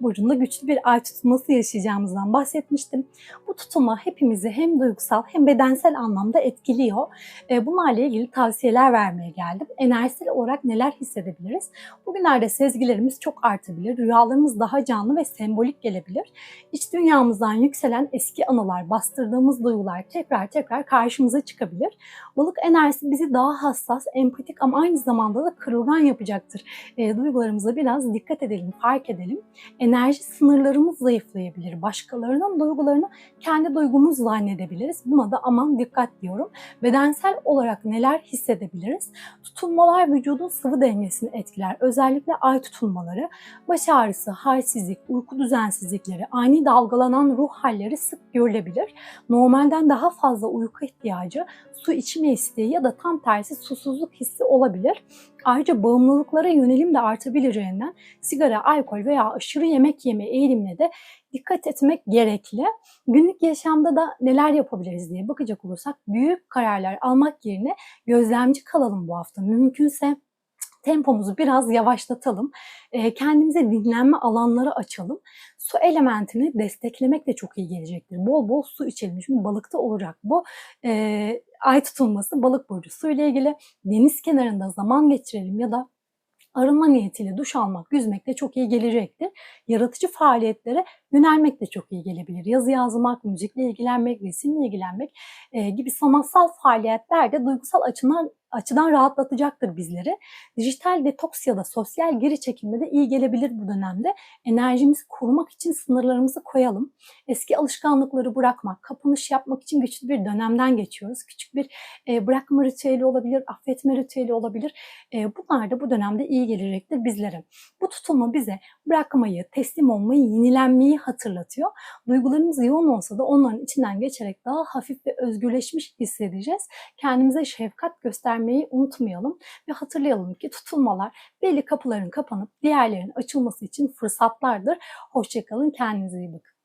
burcunda güçlü bir ay tutulması yaşayacağımızdan bahsetmiştim. Bu tutulma hepimizi hem duygusal hem bedensel anlamda etkiliyor. E, bunlarla ilgili tavsiyeler vermeye geldim. Enerjisel olarak neler hissedebiliriz? Bugünlerde sezgilerimiz çok artabilir, rüyalarımız daha canlı ve sembolik gelebilir. İç dünyamızdan yükselen eski anılar, bastırdığımız duygular tekrar tekrar karşımıza çıkabilir. Balık enerjisi bizi daha hassas, empatik ama aynı zamanda da kırılgan yapacaktır. E, duygularımıza biraz dikkat edelim, fark edelim. Enerji sınırlarımız zayıflayabilir. Başkalarının duygularını kendi duygumuz zannedebiliriz. Buna da aman dikkat diyorum. Bedensel olarak neler hissedebiliriz? Tutulmalar vücudun sıvı dengesini etkiler. Özellikle ay tutulmaları, baş ağrısı, halsizlik, uyku düzensizlikleri, ani dalgalanan ruh halleri sık görülebilir. Normalden daha fazla uyku ihtiyacı, su içme isteği ya da tam tersi susuzluk hissi olabilir. Ayrıca bağımlılıklara yönelim de artabileceğinden sigara, alkol veya aşırı yemek yeme eğilimine de dikkat etmek gerekli. Günlük yaşamda da neler yapabiliriz diye bakacak olursak büyük kararlar almak yerine gözlemci kalalım bu hafta. Mümkünse tempomuzu biraz yavaşlatalım. E, kendimize dinlenme alanları açalım. Su elementini desteklemek de çok iyi gelecektir. Bol bol su içelim. Çünkü balıkta olacak bu. E, ay tutulması balık burcu su ile ilgili. Deniz kenarında zaman geçirelim ya da arınma niyetiyle duş almak, yüzmek de çok iyi gelecektir. Yaratıcı faaliyetlere yönelmek de çok iyi gelebilir. Yazı yazmak, müzikle ilgilenmek, resimle ilgilenmek e, gibi sanatsal faaliyetler de duygusal açıdan açıdan rahatlatacaktır bizleri. Dijital detoks ya da sosyal geri çekilme de iyi gelebilir bu dönemde. Enerjimizi korumak için sınırlarımızı koyalım. Eski alışkanlıkları bırakmak, kapanış yapmak için güçlü bir dönemden geçiyoruz. Küçük bir e, bırakma ritüeli olabilir, affetme ritüeli olabilir. E, bunlar da bu dönemde iyi gelecektir bizlere. Bu tutulma bize bırakmayı, teslim olmayı, yenilenmeyi hatırlatıyor. Duygularımız yoğun olsa da onların içinden geçerek daha hafif ve özgürleşmiş hissedeceğiz. Kendimize şefkat göstermeyi unutmayalım ve hatırlayalım ki tutulmalar belli kapıların kapanıp diğerlerinin açılması için fırsatlardır. Hoşçakalın, kendinize iyi bakın.